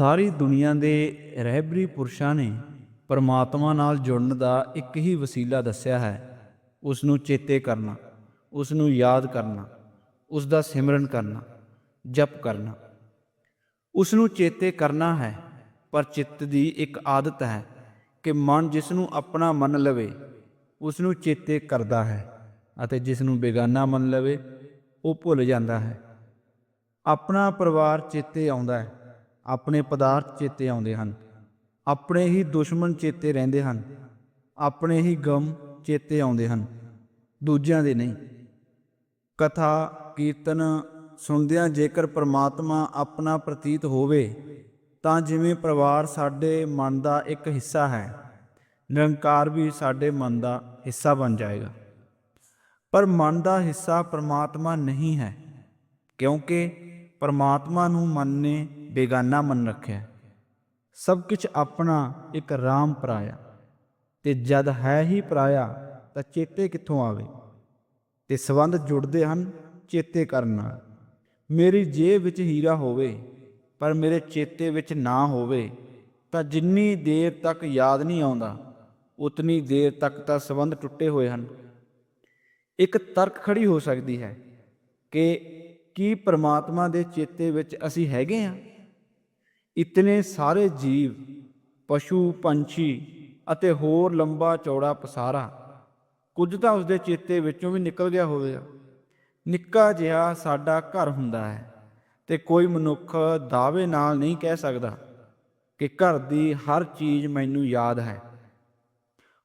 ਸਾਰੀ ਦੁਨੀਆ ਦੇ ਰਹਿਬਰੀ ਪੁਰਸ਼ਾਂ ਨੇ ਪਰਮਾਤਮਾ ਨਾਲ ਜੁੜਨ ਦਾ ਇੱਕ ਹੀ ਵਸੀਲਾ ਦੱਸਿਆ ਹੈ ਉਸ ਨੂੰ ਚੇਤੇ ਕਰਨਾ ਉਸ ਨੂੰ ਯਾਦ ਕਰਨਾ ਉਸ ਦਾ ਸਿਮਰਨ ਕਰਨਾ, ਜਪ ਕਰਨਾ। ਉਸ ਨੂੰ ਚੇਤੇ ਕਰਨਾ ਹੈ, ਪਰ ਚਿੱਤ ਦੀ ਇੱਕ ਆਦਤ ਹੈ ਕਿ ਮਨ ਜਿਸ ਨੂੰ ਆਪਣਾ ਮੰਨ ਲਵੇ ਉਸ ਨੂੰ ਚੇਤੇ ਕਰਦਾ ਹੈ ਅਤੇ ਜਿਸ ਨੂੰ ਬੇਗਾਨਾ ਮੰਨ ਲਵੇ, ਉਹ ਭੁੱਲ ਜਾਂਦਾ ਹੈ। ਆਪਣਾ ਪਰਿਵਾਰ ਚੇਤੇ ਆਉਂਦਾ ਹੈ। ਆਪਣੇ ਪਦਾਰਥ ਚੇਤੇ ਆਉਂਦੇ ਹਨ। ਆਪਣੇ ਹੀ ਦੁਸ਼ਮਣ ਚੇਤੇ ਰਹਿੰਦੇ ਹਨ। ਆਪਣੇ ਹੀ ਗਮ ਚੇਤੇ ਆਉਂਦੇ ਹਨ। ਦੂਜਿਆਂ ਦੇ ਨਹੀਂ। ਕਥਾ, ਕੀਰਤਨ ਸੁਣਦਿਆਂ ਜੇਕਰ ਪ੍ਰਮਾਤਮਾ ਆਪਣਾ ਪ੍ਰਤੀਤ ਹੋਵੇ, ਤਾਂ ਜਿਵੇਂ ਪਰਿਵਾਰ ਸਾਡੇ ਮਨ ਦਾ ਇੱਕ ਹਿੱਸਾ ਹੈ, ਨਿਰੰਕਾਰ ਵੀ ਸਾਡੇ ਮਨ ਦਾ ਹਿੱਸਾ ਬਣ ਜਾਏਗਾ। ਪਰ ਮਨ ਦਾ ਹਿੱਸਾ ਪਰਮਾਤਮਾ ਨਹੀਂ ਹੈ, ਕਿਉਂਕਿ ਪਰਮਾਤਮਾ ਨੂੰ ਮਨ ਨੇ ਬੇਗਾਨਾ ਮੰਨ ਰੱਖਿਆ। ਸਭ ਕੁਝ ਆਪਣਾ ਇੱਕ ਰਾਮ ਪਰਾਇਆ। ਤੇ ਜਦ ਹੈ ਹੀ ਪਰਾਇਆ, ਤਾਂ ਚੇਤੇ ਕਿੱਥੋਂ ਆਵੇ? ਤੇ ਸਬੰਧ ਜੁੜਦੇ ਹਨ ਚੇਤੇ ਕਰਨ ਨਾਲ। ਮੇਰੀ ਜੇਬ ਵਿੱਚ ਹੀਰਾ ਹੋਵੇ, ਪਰ ਮੇਰੇ ਚੇਤੇ ਵਿੱਚ ਨਾ ਹੋਵੇ, ਤਾਂ ਜਿੰਨੀ ਦੇਰ ਤੱਕ ਯਾਦ ਨਹੀਂ ਆਉਂਦਾ, ਉਤਨੀ ਦੇਰ ਤੱਕ ਤਾਂ ਸਬੰਧ ਟੁੱਟੇ ਹੋਏ ਹਨ। ਇੱਕ ਤਰਕ ਖੜੀ ਹੋ ਸਕਦੀ ਹੈ ਕਿ ਕੀ ਪ੍ਰਮਾਤਮਾ ਦੇ ਚੇਤੇ ਵਿੱਚ ਅਸੀਂ ਹੈਗੇ ਹਾਂ? ਇਤਨੇ ਸਾਰੇ ਜੀਵ, ਪਸ਼ੂ, ਪੰਛੀ ਅਤੇ ਹੋਰ ਲੰਬਾ ਚੌੜਾ ਪਸਾਰਾ, ਕੁਝ ਤਾਂ ਉਸਦੇ ਚੇਤੇ ਵਿੱਚੋਂ ਵੀ ਨਿਕਲ ਗਿਆ ਹੋਵੇਗਾ ਨਿੱਕਾ ਜਿਹਾ ਸਾਡਾ ਘਰ ਹੁੰਦਾ ਹੈ ਤੇ ਕੋਈ ਮਨੁੱਖ ਦਾਅਵੇ ਨਾਲ ਨਹੀਂ ਕਹਿ ਸਕਦਾ ਕਿ ਘਰ ਦੀ ਹਰ ਚੀਜ਼ ਮੈਨੂੰ ਯਾਦ ਹੈ।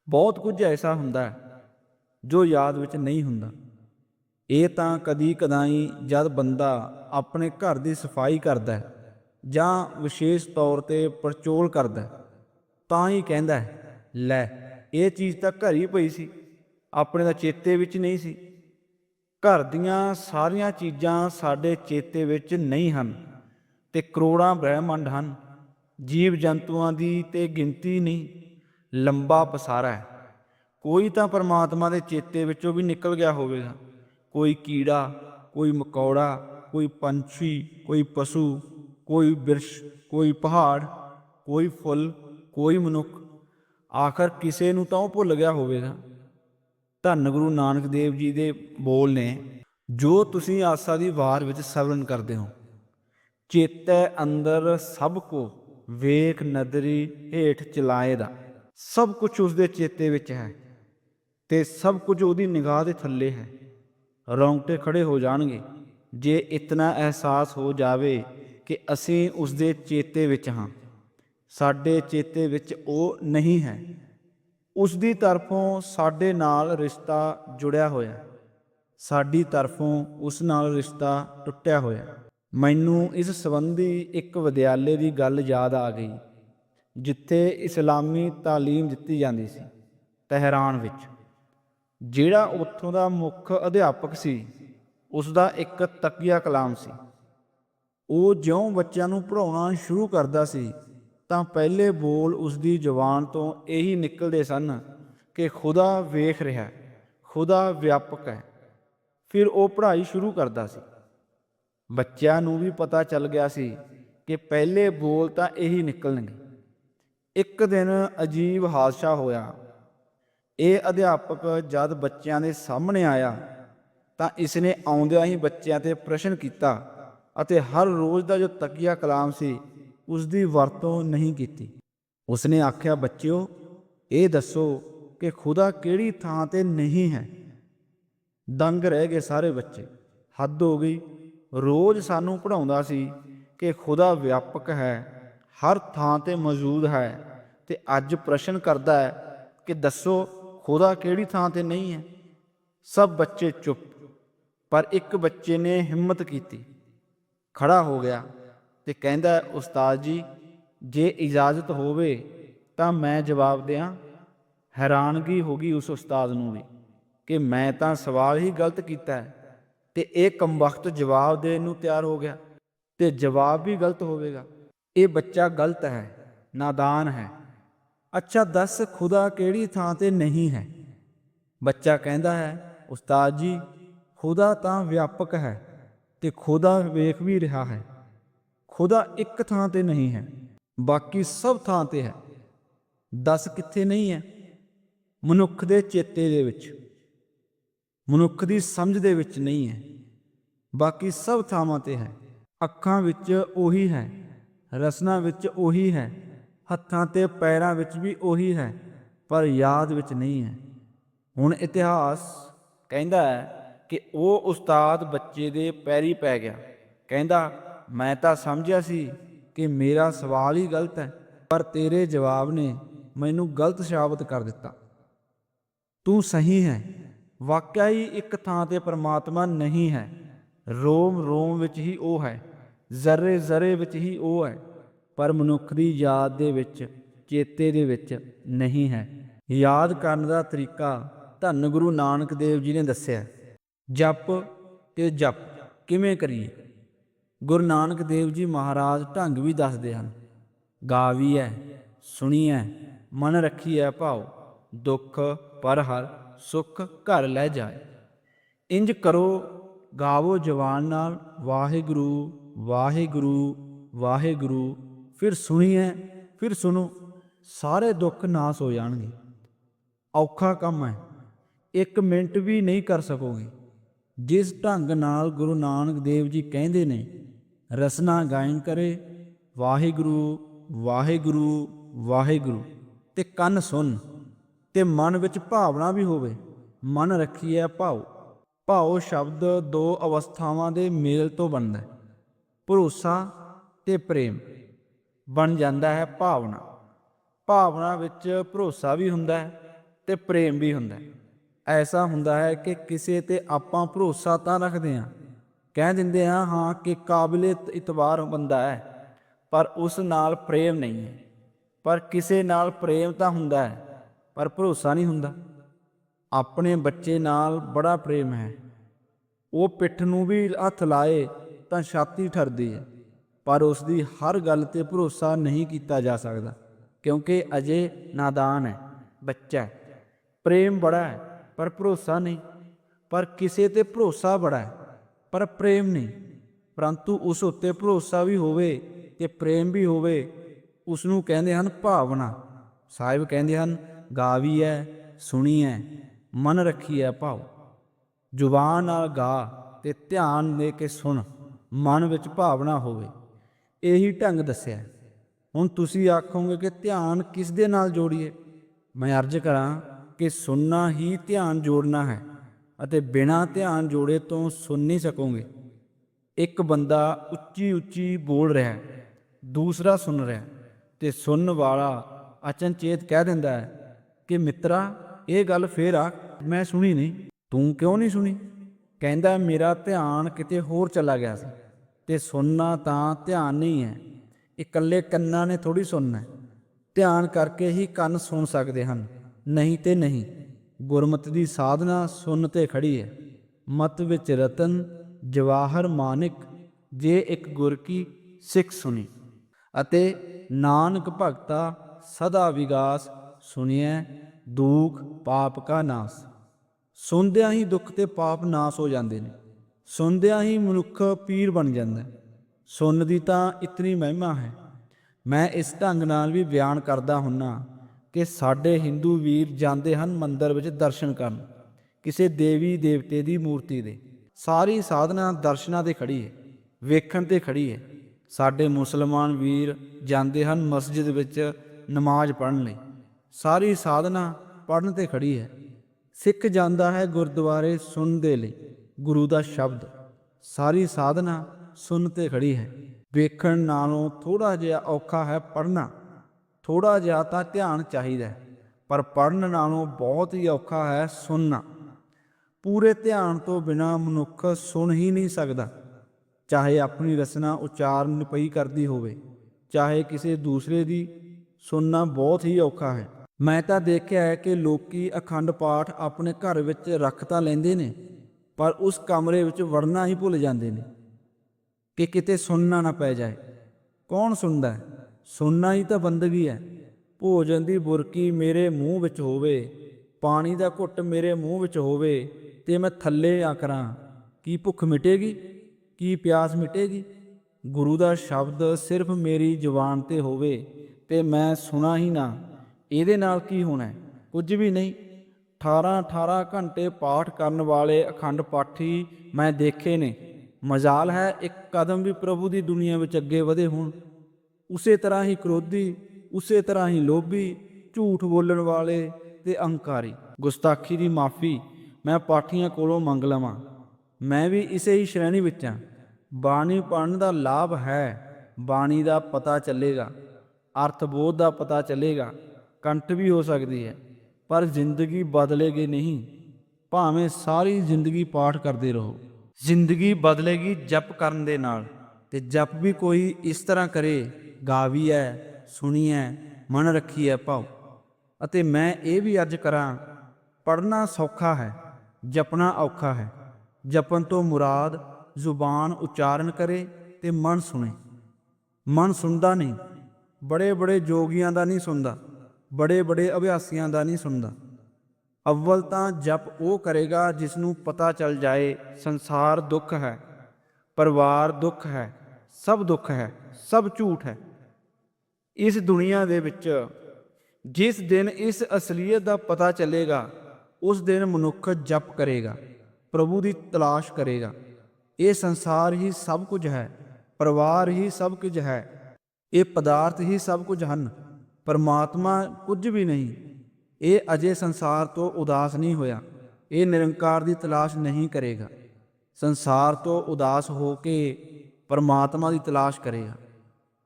ਬਹੁਤ ਕੁਝ ਐਸਾ ਹੁੰਦਾ ਹੈ ਜੋ ਯਾਦ ਵਿੱਚ ਨਹੀਂ ਹੁੰਦਾ। ਇਹ ਤਾਂ ਕਦੀ ਕਦਾਈ ਜਦ ਬੰਦਾ ਆਪਣੇ ਘਰ ਦੀ ਸਫ਼ਾਈ ਕਰਦਾ ਹੈ ਜਾਂ ਵਿਸ਼ੇਸ਼ ਤੌਰ ਤੇ ਪਰਚੋਲ ਕਰਦਾ ਤਾਂ ਹੀ ਕਹਿੰਦਾ ਲੈ, ਇਹ ਚੀਜ਼ ਤਾਂ ਘਰ ਹੀ ਪਈ ਸੀ, ਆਪਣੇ ਦਾ ਚੇਤੇ ਵਿੱਚ ਨਹੀਂ ਸੀ। ਘਰ ਦੀਆਂ ਸਾਰੀਆਂ ਚੀਜ਼ਾਂ ਸਾਡੇ ਚੇਤੇ ਵਿੱਚ ਨਹੀਂ ਹਨ ਤੇ ਕਰੋੜਾਂ ਬ੍ਰਹਿਮੰਡ ਹਨ। ਜੀਵ ਜੰਤੂਆਂ ਦੀ ਤੇ ਗਿਣਤੀ ਨਹੀਂ, ਲੰਬਾ ਪਸਾਰਾ ਹੈ। ਕੋਈ ਤਾਂ ਪਰਮਾਤਮਾ ਦੇ ਚੇਤੇ ਵਿੱਚੋਂ ਵੀ ਨਿਕਲ ਗਿਆ ਹੋਵੇਗਾ। ਕੋਈ ਕੀੜਾ, ਕੋਈ ਮਕੌੜਾ, ਕੋਈ ਪੰਛੀ, ਕੋਈ ਪਸ਼ੂ ਕੋਈ ਬਿਰਸ਼, ਕੋਈ ਪਹਾੜ, ਕੋਈ ਫੁੱਲ, ਕੋਈ ਮਨੁੱਖ, ਆਖਰ ਕਿਸੇ ਨੂੰ ਤਾਂ ਉਹ ਭੁੱਲ ਗਿਆ ਹੋਵੇਗਾ। ਧੰਨ ਗੁਰੂ ਨਾਨਕ ਦੇਵ ਜੀ ਦੇ ਬੋਲ ਨੇ, ਜੋ ਤੁਸੀਂ ਆਸਾ ਦੀ ਵਾਰ ਵਿੱਚ ਸਵਰਨ ਕਰਦੇ ਹੋ, ਚੇਤੈ ਅੰਦਰ ਸਭ ਕੋ ਵੇਖ ਨਦਰੀ ਹੇਠ ਚਲਾਏ ਦਾ। ਸਭ ਕੁਝ ਉਸਦੇ ਚੇਤੇ ਵਿੱਚ ਹੈ ਤੇ ਸਭ ਕੁਝ ਉਹਦੀ ਨਿਗਾਹ ਦੇ ਥੱਲੇ ਹੈ। ਰੌਂਗਟੇ ਖੜੇ ਹੋ ਜਾਣਗੇ, ਜੇ ਇਤਨਾ ਅਹਿਸਾਸ ਹੋ ਜਾਵੇ ਕਿ ਅਸੀਂ ਉਸ ਦੇ ਚੇਤੇ ਵਿੱਚ ਹਾਂ। ਸਾਡੇ ਚੇਤੇ ਵਿੱਚ ਉਹ ਨਹੀਂ ਹੈ। ਉਸ ਦੀ ਤਰਫੋਂ ਸਾਡੇ ਨਾਲ ਰਿਸ਼ਤਾ ਜੁੜਿਆ ਹੋਇਆ। ਸਾਡੀ ਤਰਫੋਂ ਉਸ ਨਾਲ ਰਿਸ਼ਤਾ ਟੁੱਟਿਆ ਹੋਇਆ। ਮੈਨੂੰ ਇਸ ਸੰਬੰਧੀ ਇੱਕ ਵਿਦਿਆਲੇ ਦੀ ਗੱਲ ਯਾਦ ਆ ਗਈ, ਜਿੱਥੇ ਇਸਲਾਮੀ ਤਾਲੀਮ ਦਿੱਤੀ ਜਾਂਦੀ ਸੀ, ਤਹਿਰਾਨ ਵਿੱਚ। ਜਿਹੜਾ ਉੱਥੋਂ ਦਾ ਮੁੱਖ ਅਧਿਆਪਕ ਸੀ ਉਸ ਦਾ ਇੱਕ ਤਕੀਆ ਕਲਾਮ ਸੀ। ਉਹ ਜਿਉਂ ਬੱਚਿਆਂ ਨੂੰ ਪੜਾਉਣਾ ਸ਼ੁਰੂ ਕਰਦਾ ਸੀ ਤਾਂ ਪਹਿਲੇ ਬੋਲ ਉਸ ਦੀ ਜ਼ੁਬਾਨ ਤੋਂ ਇਹੀ ਨਿਕਲਦੇ ਸਨ ਕਿ ਖੁਦਾ ਵੇਖ ਰਿਹਾ ਹੈ, ਖੁਦਾ ਵਿਆਪਕ ਹੈ। ਫਿਰ ਉਹ ਪੜ੍ਹਾਈ ਸ਼ੁਰੂ ਕਰਦਾ ਸੀ। ਬੱਚਿਆਂ ਨੂੰ ਵੀ ਪਤਾ ਚੱਲ ਗਿਆ ਸੀ ਕਿ ਪਹਿਲੇ ਬੋਲ ਤਾਂ ਇਹੀ ਨਿਕਲਣਗੇ। ਇੱਕ ਦਿਨ ਅਜੀਬ ਹਾਦਸਾ ਹੋਇਆ। ਇਹ ਅਧਿਆਪਕ ਜਦ ਬੱਚਿਆਂ ਦੇ ਸਾਹਮਣੇ ਆਇਆ ਤਾਂ ਇਸਨੇ ਆਉਂਦਿਆਂ ਹੀ ਬੱਚਿਆਂ ਤੇ ਪ੍ਰਸ਼ਨ ਕੀਤਾ ਅਤੇ ਹਰ ਰੋਜ਼ ਦਾ ਜੋ ਤਕੀਆ ਕਲਾਮ ਸੀ ਉਸ ਦੀ ਵਰਤੋਂ ਨਹੀਂ ਕੀਤੀ। ਉਸਨੇ ਆਖਿਆ, ਬੱਚਿਓ, ਇਹ ਦੱਸੋ ਕਿ ਖੁਦਾ ਕਿਹੜੀ ਥਾਂ ਤੇ ਨਹੀਂ ਹੈ? ਦੰਗ ਰਹਿ ਗਏ ਸਾਰੇ ਬੱਚੇ। ਹੱਦ ਹੋ ਗਈ। ਰੋਜ਼ ਸਾਨੂੰ ਪੜਾਉਂਦਾ ਸੀ ਕਿ ਖੁਦਾ ਵਿਆਪਕ ਹੈ, ਹਰ ਥਾਂ ਤੇ ਮੌਜੂਦ ਹੈ ਤੇ ਅੱਜ ਪ੍ਰਸ਼ਨ ਕਰਦਾ ਹੈ ਕਿ ਦੱਸੋ, ਖੁਦਾ ਕਿਹੜੀ ਥਾਂ ਤੇ ਨਹੀਂ ਹੈ? ਸਭ ਬੱਚੇ ਚੁੱਪ, ਪਰ ਇੱਕ ਬੱਚੇ ਨੇ ਹਿੰਮਤ ਕੀਤੀ। ਖੜਾ ਹੋ ਗਿਆ ਤੇ ਕਹਿੰਦਾ, ਉਸਤਾਦ ਜੀ, ਜੇ ਇਜਾਜ਼ਤ ਹੋਵੇ ਤਾਂ ਮੈਂ ਜਵਾਬ ਦਿਆਂ, ਹੈਰਾਨਗੀ ਹੋ ਗਈ ਉਸ ਉਸਤਾਦ ਨੂੰ ਵੀ ਕਿ ਮੈਂ ਤਾਂ ਸਵਾਲ ਹੀ ਗਲਤ ਕੀਤਾ ਹੈ ਤੇ ਇਹ ਕਮਬਖਤ ਜਵਾਬ ਦੇਣ ਨੂੰ ਤਿਆਰ ਹੋ ਗਿਆ ਤੇ ਜਵਾਬ ਵੀ ਗਲਤ ਹੋਵੇਗਾ। ਇਹ ਬੱਚਾ ਗਲਤ ਹੈ, ਨਾਦਾਨ ਹੈ। ਅੱਛਾ, ਦੱਸ ਖੁਦਾ ਕਿਹੜੀ ਥਾਂ ਤੇ ਨਹੀਂ ਹੈ? ਬੱਚਾ ਕਹਿੰਦਾ ਹੈ, ਉਸਤਾਦ ਜੀ, ਖੁਦਾ ਤਾਂ ਵਿਆਪਕ ਹੈ। ਤੇ ਖੁਦਾ ਵੇਖ ਵੀ ਰਿਹਾ ਹੈ। ਖੁਦਾ ਇੱਕ ਥਾਂ ਤੇ ਨਹੀਂ ਹੈ, ਬਾਕੀ ਸਭ ਥਾਂ ਤੇ ਹੈ। ਦੱਸ ਕਿੱਥੇ ਨਹੀਂ ਹੈ? ਮਨੁੱਖ ਦੇ ਚੇਤੇ ਦੇ ਵਿੱਚ। ਮਨੁੱਖ ਦੀ ਸਮਝ ਦੇ ਵਿੱਚ ਨਹੀਂ ਹੈ, ਬਾਕੀ ਸਭ ਥਾਵਾਂ ਤੇ ਹੈ। ਅੱਖਾਂ ਵਿੱਚ ਉਹੀ ਹੈ, ਰਸਨਾ ਵਿੱਚ ਉਹੀ ਹੈ, ਹੱਥਾਂ ਤੇ ਪੈਰਾਂ ਵਿੱਚ ਵੀ ਉਹੀ ਹੈ, ਪਰ ਯਾਦ ਵਿੱਚ ਨਹੀਂ ਹੈ। ਹੁਣ ਇਤਿਹਾਸ ਕਹਿੰਦਾ ਹੈ ਕਿ ਉਹ ਉਸਤਾਦ ਬੱਚੇ ਦੇ ਪੈਰੀ ਪੈ ਗਿਆ। ਕਹਿੰਦਾ, ਮੈਂ ਤਾਂ ਸਮਝਿਆ ਸੀ ਕਿ ਮੇਰਾ ਸਵਾਲ ਹੀ ਗਲਤ ਹੈ, ਪਰ ਤੇਰੇ ਜਵਾਬ ਨੇ ਮੈਨੂੰ ਗਲਤ ਸਾਬਤ ਕਰ ਦਿੱਤਾ। ਤੂੰ ਸਹੀ ਹੈ। ਵਾਕਿਆ ਹੀ ਇੱਕ ਥਾਂ ਤੇ ਪਰਮਾਤਮਾ ਨਹੀਂ ਹੈ। ਰੋਮ ਰੋਮ ਵਿੱਚ ਹੀ ਉਹ ਹੈ। ਜ਼ਰੇ ਜ਼ਰੇ ਵਿੱਚ ਹੀ ਉਹ ਹੈ। ਪਰ ਮਨੁੱਖ ਦੀ ਯਾਦ ਦੇ ਵਿੱਚ, ਚੇਤੇ ਦੇ ਵਿੱਚ ਨਹੀਂ ਹੈ। ਯਾਦ ਕਰਨ ਦਾ ਤਰੀਕਾ ਧੰਨ ਗੁਰੂ ਨਾਨਕ ਦੇਵ ਜੀ ਨੇ ਦੱਸਿਆ। ਜਪ ਤੇ ਜਪ ਕਿਵੇਂ ਕਰੀਏ? ਗੁਰੂ ਨਾਨਕ ਦੇਵ ਜੀ ਮਹਾਰਾਜ ਢੰਗ ਵੀ ਦੱਸਦੇ ਹਨ ਗਾਵੀ ਹੈ ਸੁਣੀ ਹੈ ਮਨ ਰੱਖੀ ਹੈ ਭਾਉ, ਦੁੱਖ ਪਰ ਹਰ ਸੁਖ ਘਰ ਲੈ ਜਾਏ। ਇੰਜ ਕਰੋ, ਗਾਵੋ ਜਵਾਨ ਨਾਲ, ਵਾਹਿਗੁਰੂ ਵਾਹਿਗੁਰੂ ਵਾਹਿਗੁਰੂ, ਫਿਰ ਸੁਣੀਏ ਫਿਰ ਸੁਣੋ, ਸਾਰੇ ਦੁੱਖ ਨਾਸ ਹੋ ਜਾਣਗੇ। ਔਖਾ ਕੰਮ ਹੈ ਇੱਕ ਮਿੰਟ ਵੀ ਨਹੀਂ ਕਰ ਸਕੋਗੇ। ਜਿਸ ਢੰਗ ਨਾਲ ਗੁਰੂ ਨਾਨਕ ਦੇਵ ਜੀ ਕਹਿੰਦੇ ਨੇ, ਰਸਨਾ ਗਾਇਨ ਕਰੇ, ਵਾਹਿਗੁਰੂ ਵਾਹਿਗੁਰੂ ਵਾਹਿਗੁਰੂ, ਤੇ ਕੰਨ ਸੁਣ ਤੇ ਮਨ ਵਿੱਚ ਭਾਵਨਾ ਵੀ ਹੋਵੇ, ਮਨ ਰੱਖੀਐ ਭਾਉ। ਭਾਉ ਸ਼ਬਦ ਦੋ ਅਵਸਥਾਵਾਂ ਦੇ ਮੇਲ ਤੋਂ ਬਣਦਾ ਹੈ, ਭਰੋਸਾ ਤੇ ਪ੍ਰੇਮ, ਬਣ ਜਾਂਦਾ ਹੈ ਭਾਵਨਾ। ਭਾਵਨਾ ਵਿੱਚ ਭਰੋਸਾ ਵੀ ਹੁੰਦਾ ਹੈ ਤੇ ਪ੍ਰੇਮ ਵੀ ਹੁੰਦਾ ਹੈ। ਐਸਾ ਹੁੰਦਾ ਹੈ ਕਿ ਕਿਸੇ ਤੇ ਆਪਾਂ ਭਰੋਸਾ ਤਾਂ ਰੱਖਦੇ ਹਾਂ। ਕਹਿ ਦਿੰਦੇ ਹਾਂ ਹਾਂ, ਕਿ ਕਾਬਿਲੇ ਇਤਬਾਰ ਬੰਦਾ ਹੈ, ਪਰ ਉਸ ਨਾਲ ਪ੍ਰੇਮ ਨਹੀਂ ਹੈ। ਪਰ ਕਿਸੇ ਨਾਲ ਪ੍ਰੇਮ ਤਾਂ ਹੁੰਦਾ ਹੈ, ਪਰ ਭਰੋਸਾ ਨਹੀਂ ਹੁੰਦਾ। ਆਪਣੇ ਬੱਚੇ ਨਾਲ ਬੜਾ ਪ੍ਰੇਮ ਹੈ। ਉਹ ਪਿੱਠ ਨੂੰ ਵੀ ਹੱਥ ਲਾਏ ਤਾਂ ਛਾਤੀ ਠਰਦੀ ਹੈ, ਪਰ ਉਸ ਦੀ ਹਰ ਗੱਲ ਤੇ ਭਰੋਸਾ ਨਹੀਂ ਕੀਤਾ ਜਾ ਸਕਦਾ, ਕਿਉਂਕਿ ਅਜੇ ਨਾਦਾਨ ਹੈ, ਬੱਚਾ ਪ੍ਰੇਮ ਬੜਾ ਹੈ ਪਰ ਭਰੋਸਾ ਨਹੀਂ। ਪਰ ਕਿਸੇ ਤੇ ਭਰੋਸਾ ਬੜਾ ਹੈ, ਪਰ ਪ੍ਰੇਮ ਨਹੀਂ। ਪਰੰਤੂ ਉਸ ਉੱਤੇ ਭਰੋਸਾ ਵੀ ਹੋਵੇ ਤੇ ਪ੍ਰੇਮ ਵੀ ਹੋਵੇ ਉਸ ਨੂੰ ਕਹਿੰਦੇ ਹਨ ਭਾਵਨਾ। ਸਾਹਿਬ ਕਹਿੰਦੇ ਹਨ, ਗਾਵੀ ਹੈ ਸੁਣੀ ਹੈ ਮਨ ਰੱਖੀ ਹੈ ਭਾਵ। ਜ਼ੁਬਾਨ ਨਾਲ ਗਾ ਤੇ ਧਿਆਨ ਦੇ ਕੇ ਸੁਣ, ਮਨ ਵਿੱਚ ਭਾਵਨਾ ਹੋਵੇ। ਇਹੀ ਢੰਗ ਦੱਸਿਆ। ਹੁਣ ਤੁਸੀਂ ਆਖੋਗੇ ਕਿ ਧਿਆਨ ਕਿਸ ਦੇ ਨਾਲ ਜੋੜੀਏ? ਮੈਂ ਅਰਜ਼ ਕਰਾਂ ਕਿ ਸੁਣਨਾ ਹੀ ਧਿਆਨ ਜੋੜਨਾ ਹੈ ਅਤੇ ਬਿਨਾਂ ਧਿਆਨ ਜੋੜੇ ਤੋਂ ਸੁਣ ਨਹੀਂ ਸਕੋਗੇ। ਇੱਕ ਬੰਦਾ ਉੱਚੀ ਉੱਚੀ ਬੋਲ ਰਿਹਾ ਹੈ ਦੂਸਰਾ ਸੁਣ ਰਿਹਾ ਹੈ, ਤੇ ਸੁਣਨ ਵਾਲਾ ਅਚਨਚੇਤ ਕਹਿ ਦਿੰਦਾ ਹੈ ਕਿ ਮਿੱਤਰਾ ਇਹ ਗੱਲ ਫੇਰ ਆ ਮੈਂ ਸੁਣੀ ਨਹੀਂ। ਤੂੰ ਕਿਉਂ ਨਹੀਂ ਸੁਣੀ? ਕਹਿੰਦਾ ਮੇਰਾ ਧਿਆਨ ਕਿਤੇ ਹੋਰ ਚਲਾ ਗਿਆ ਸੀ ਤੇ ਸੁਣਨਾ ਤਾਂ ਧਿਆਨ ਨਹੀਂ ਹੈ। ਇਕੱਲੇ ਕੰਨਾਂ ਨੇ ਥੋੜੀ ਸੁਣਨਾ ਧਿਆਨ ਕਰਕੇ ਹੀ ਕੰਨ ਸੁਣ ਸਕਦੇ ਹਨ। ਨਹੀਂ ਤੇ ਨਹੀਂ, ਗੁਰਮਤ ਦੀ ਸਾਧਨਾ ਸੁਣ ਤੇ ਖੜੀ ਹੈ। ਮਤ ਵਿੱਚ ਰਤਨ, ਜਵਾਹਰ ਮਾਨਿਕ, ਜੇ ਇੱਕ ਗੁਰ ਕੀ ਸਿੱਖ ਸੁਣੀ, ਅਤੇ ਨਾਨਕ ਭਗਤਾ ਸਦਾ ਵਿਗਾਸ ਸੁਣਿਐ, ਦੁਖ ਪਾਪ ਕਾ ਨਾਸ। ਸੁਣਦਿਆਂ ਹੀ ਦੁੱਖ ਤੇ ਪਾਪ ਨਾਸ ਹੋ ਜਾਂਦੇ ਨੇ। ਸੁਣਦਿਆਂ ਹੀ ਮਨੁੱਖ ਪੀਰ ਬਣ ਜਾਂਦਾ ਹੈ। ਸੁਣਨ ਦੀ ਤਾਂ ਇਤਨੀ ਮਹਿਮਾ ਹੈ। ਮੈਂ ਇਸ ਢੰਗ ਨਾਲ ਵੀ ਬਿਆਨ ਕਰਦਾ ਹੁੰਨਾ ਕਿ ਸਾਡੇ ਹਿੰਦੂ ਵੀਰ ਜਾਂਦੇ ਹਨ ਮੰਦਰ ਵਿੱਚ ਦਰਸ਼ਨ ਕਰਨ, ਕਿਸੇ ਦੇਵੀ ਦੇਵਤੇ ਦੀ ਮੂਰਤੀ ਦੇ। ਸਾਰੀ ਸਾਧਨਾ ਦਰਸ਼ਨਾਂ ਤੇ ਖੜੀ ਹੈ, ਵੇਖਣ ਤੇ ਖੜੀ ਹੈ। ਸਾਡੇ ਮੁਸਲਮਾਨ ਵੀਰ ਜਾਂਦੇ ਹਨ ਮਸਜਿਦ ਵਿੱਚ ਨਮਾਜ਼ ਪੜ੍ਹਨ ਲਈ। ਸਾਰੀ ਸਾਧਨਾ ਪੜ੍ਹਨ ਤੇ ਖੜੀ ਹੈ। ਸਿੱਖ ਜਾਂਦਾ ਹੈ ਗੁਰਦੁਆਰੇ ਸੁਣਨ ਦੇ ਲਈ, ਗੁਰੂ ਦਾ ਸ਼ਬਦ। ਸਾਰੀ ਸਾਧਨਾ ਸੁਣ ਤੇ ਖੜੀ ਹੈ। ਵੇਖਣ ਨਾਲੋਂ ਥੋੜਾ ਜਿਹਾ ਔਖਾ ਹੈ ਪੜ੍ਹਨਾ। ਥੋੜਾ ਜਿਹਾ ਤਾਂ ਧਿਆਨ ਚਾਹੀਦਾ ਪਰ ਪੜ੍ਹਨ ਨਾਲੋਂ ਬਹੁਤ ਹੀ ਔਖਾ ਹੈ ਸੁਣਨਾ। ਪੂਰੇ ਧਿਆਨ ਤੋਂ ਬਿਨਾ ਮਨੁੱਖ ਸੁਣ ਹੀ ਨਹੀਂ ਸਕਦਾ। ਚਾਹੇ ਆਪਣੀ ਰਚਨਾ ਉਚਾਰਨ ਪਈ ਕਰਦੀ ਹੋਵੇ, ਚਾਹੇ ਕਿਸੇ ਦੂਸਰੇ ਦੀ, ਸੁਣਨਾ ਬਹੁਤ ਹੀ ਔਖਾ ਹੈ। ਮੈਂ ਤਾਂ ਦੇਖਿਆ ਹੈ ਕਿ ਲੋਕੀ ਅਖੰਡ ਪਾਠ ਆਪਣੇ ਘਰ ਵਿੱਚ ਰੱਖ ਤਾਂ ਲੈਂਦੇ ਨੇ, ਪਰ ਉਸ ਕਮਰੇ ਵਿੱਚ ਵੜਨਾ ਹੀ ਭੁੱਲ ਜਾਂਦੇ ਨੇ। ਕਿ ਕਿਤੇ ਸੁਣਨਾ ਨਾ ਪੈ ਜਾਏ। ਕੌਣ ਸੁਣਦਾ ਹੈ? ਸੁਣਨਾ ਹੀ ਤਾਂ ਬੰਦਗੀ ਹੈ। ਭੋਜਨ ਦੀ ਬੁਰਕੀ ਮੇਰੇ ਮੂੰਹ ਵਿੱਚ ਹੋਵੇ, ਪਾਣੀ ਦਾ ਘੁੱਟ ਮੇਰੇ ਮੂੰਹ ਵਿੱਚ ਹੋਵੇ, ਤੇ ਮੈਂ ਥੱਲੇ ਆ ਕੀ ਭੁੱਖ ਮਿਟੇਗੀ? ਕੀ ਪਿਆਸ ਮਿਟੇਗੀ? ਗੁਰੂ ਦਾ ਸ਼ਬਦ ਸਿਰਫ ਮੇਰੀ ਜ਼ੁਬਾਨ ਤੇ ਹੋਵੇ, ਤੇ ਮੈਂ ਸੁਣਾ ਹੀ ਨਾ। ਇਹਦੇ ਨਾਲ ਕੀ ਹੋਣਾ ਕੁਝ ਵੀ ਨਹੀਂ। 18 18 ਘੰਟੇ ਪਾਠ ਕਰਨ ਵਾਲੇ ਅਖੰਡ ਪਾਠੀ ਮੈਂ ਦੇਖੇ ਨੇ। ਮਜ਼ਾਲ ਹੈ, ਇੱਕ ਕਦਮ ਵੀ ਪ੍ਰਭੂ ਦੀ ਦੁਨੀਆ ਵਿੱਚ ਅੱਗੇ ਵਧੇ ਹੋਣ। ਉਸੇ ਤਰ੍ਹਾਂ ਹੀ ਕ੍ਰੋਧੀ, ਉਸੇ ਤਰ੍ਹਾਂ ਹੀ ਲੋਭੀ, ਝੂਠ ਬੋਲਣ ਵਾਲੇ ਤੇ ਅਹੰਕਾਰੀ। ਗੁਸਤਾਖੀ ਦੀ ਮਾਫੀ ਮੈਂ ਪਾਠੀਆਂ ਕੋਲੋਂ ਮੰਗ ਲਵਾਂ। ਮੈਂ ਵੀ ਇਸੇ ਹੀ ਸ਼੍ਰੇਣੀ ਵਿੱਚ। ਹਾਂ ਬਾਣੀ ਪੜਨ ਦਾ ਲਾਭ ਹੈ, ਬਾਣੀ ਦਾ ਪਤਾ ਚੱਲੇਗਾ ਅਰਥ ਬੋਧ ਦਾ ਪਤਾ ਚੱਲੇਗਾ, ਕੰਠ ਵੀ ਹੋ ਸਕਦੀ ਹੈ, ਪਰ ਜ਼ਿੰਦਗੀ ਬਦਲੇਗੀ ਨਹੀਂ। ਭਾਵੇਂ ਸਾਰੀ ਜ਼ਿੰਦਗੀ ਪਾਠ ਕਰਦੇ ਰਹੋ। ਜ਼ਿੰਦਗੀ ਬਦਲੇਗੀ ਜਪ ਕਰਨ ਦੇ ਨਾਲ ਤੇ ਜਪ ਵੀ ਕੋਈ ਇਸ ਤਰ੍ਹਾਂ ਕਰੇ ਗਾਵੀਐ, ਸੁਣੀਐ, ਮਨ ਰੱਖੀਐ ਭਾਉ। ਅਤੇ ਮੈਂ ਇਹ ਵੀ ਅਰਜ ਕਰਾਂ ਪੜਨਾ ਸੌਖਾ ਹੈ, ਜਪਣਾ ਔਖਾ ਹੈ। ਜਪਨ ਤੋਂ ਮੁਰਾਦ ਜ਼ੁਬਾਨ ਉਚਾਰਨ ਕਰੇ ਤੇ ਮਨ ਸੁਣੇ। ਮਨ ਸੁਣਦਾ ਨਹੀਂ ਬੜੇ ਬੜੇ ਜੋਗੀਆਂ ਦਾ ਨਹੀਂ ਸੁਣਦਾ ਬੜੇ ਬੜੇ ਅਭਿਆਸੀਆਂ ਦਾ ਨਹੀਂ ਸੁਣਦਾ। ਅਵਲ ਤਾਂ ਜਪ ਉਹ ਕਰੇਗਾ ਜਿਸ ਨੂੰ ਪਤਾ ਚੱਲ ਜਾਏ, ਸੰਸਾਰ ਦੁੱਖ ਹੈ, ਪਰਿਵਾਰ ਦੁੱਖ ਹੈ, ਸਭ ਦੁੱਖ ਹੈ, ਸਭ ਝੂਠ ਹੈ। ਇਸ ਦੁਨੀਆ ਦੇ ਵਿੱਚ ਜਿਸ ਦਿਨ ਇਸ ਅਸਲੀਅਤ ਦਾ ਪਤਾ ਚੱਲੇਗਾ, ਉਸ ਦਿਨ ਮਨੁੱਖ ਜਪ ਕਰੇਗਾ, ਪ੍ਰਭੂ ਦੀ ਤਲਾਸ਼ ਕਰੇਗਾ। ਇਹ ਸੰਸਾਰ ਹੀ ਸਭ ਕੁਝ ਹੈ, ਪਰਿਵਾਰ ਹੀ ਸਭ ਕੁਝ ਹੈ, ਇਹ ਪਦਾਰਥ ਹੀ ਸਭ ਕੁਝ ਹਨ, ਪਰਮਾਤਮਾ ਕੁਝ ਵੀ ਨਹੀਂ। ਇਹ ਅਜੇ ਸੰਸਾਰ ਤੋਂ ਉਦਾਸ ਨਹੀਂ ਹੋਇਆ, ਇਹ ਨਿਰੰਕਾਰ ਦੀ ਤਲਾਸ਼ ਨਹੀਂ ਕਰੇਗਾ। ਸੰਸਾਰ ਤੋਂ ਉਦਾਸ ਹੋ ਕੇ ਪਰਮਾਤਮਾ ਦੀ ਤਲਾਸ਼ ਕਰੇਗਾ,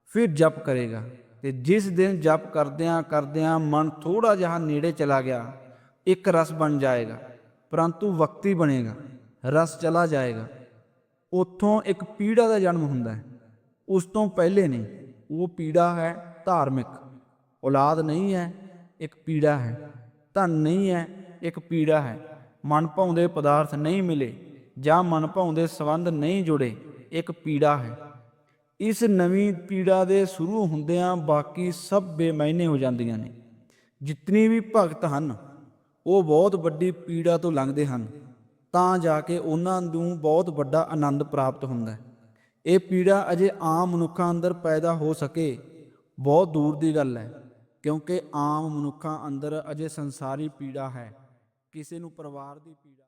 ਫਿਰ ਜਪ ਕਰੇਗਾ। ਤੇ ਜਿਸ ਦਿਨ ਜਪ ਕਰਦਿਆਂ ਕਰਦਿਆਂ ਮਨ ਥੋੜਾ ਜਿਹਾ ਨੇੜੇ ਚਲਾ ਗਿਆ, ਇੱਕ ਰਸ ਬਣ ਜਾਏਗਾ, ਪਰੰਤੂ ਵਕਤੀ ਬਣੇਗਾ, ਰਸ ਚਲਾ ਜਾਏਗਾ। ਉੱਥੋਂ ਇੱਕ ਪੀੜਾ ਦਾ ਜਨਮ ਹੁੰਦਾ ਹੈ। ਉਸ ਤੋਂ ਪਹਿਲੇ ਨਹੀਂ, ਉਹ ਪੀੜਾ ਹੈ ਧਾਰਮਿਕ। ਔਲਾਦ ਨਹੀਂ ਹੈ, ਇੱਕ ਪੀੜਾ ਹੈ। ਧਨ ਨਹੀਂ ਹੈ, ਇੱਕ ਪੀੜਾ ਹੈ। ਮਨ ਭਾਉਂਦੇ ਪਦਾਰਥ ਨਹੀਂ ਮਿਲੇ ਜਾਂ ਮਨ ਭਾਉਂਦੇ ਸੰਬੰਧ ਨਹੀਂ ਜੁੜੇ, ਇੱਕ ਪੀੜਾ ਹੈ। ਇਸ ਨਵੀਂ ਪੀੜਾ ਦੇ ਸ਼ੁਰੂ ਹੁੰਦਿਆਂ ਬਾਕੀ ਸਭ ਬੇਮਾਇਨੇ ਹੋ ਜਾਂਦੀਆਂ ਨੇ। ਜਿਤਨੀ ਵੀ ਭਗਤ ਹਨ, ਉਹ ਬਹੁਤ ਵੱਡੀ ਪੀੜਾ ਤੋਂ ਲੰਘਦੇ ਹਨ, ਤਾਂ ਜਾ ਕੇ ਉਹਨਾਂ ਨੂੰ ਬਹੁਤ ਵੱਡਾ ਆਨੰਦ ਪ੍ਰਾਪਤ ਹੁੰਦਾ ਹੈ। ਇਹ ਪੀੜਾ ਅਜੇ ਆਮ ਮਨੁੱਖਾਂ ਅੰਦਰ ਪੈਦਾ ਹੋ ਸਕੇ, ਬਹੁਤ ਦੂਰ ਦੀ ਗੱਲ ਹੈ, ਕਿਉਂਕਿ ਆਮ ਮਨੁੱਖਾਂ ਅੰਦਰ ਅਜੇ ਸੰਸਾਰੀ ਪੀੜਾ ਹੈ, ਕਿਸੇ ਨੂੰ ਪਰਿਵਾਰ ਦੀ ਪੀੜਾ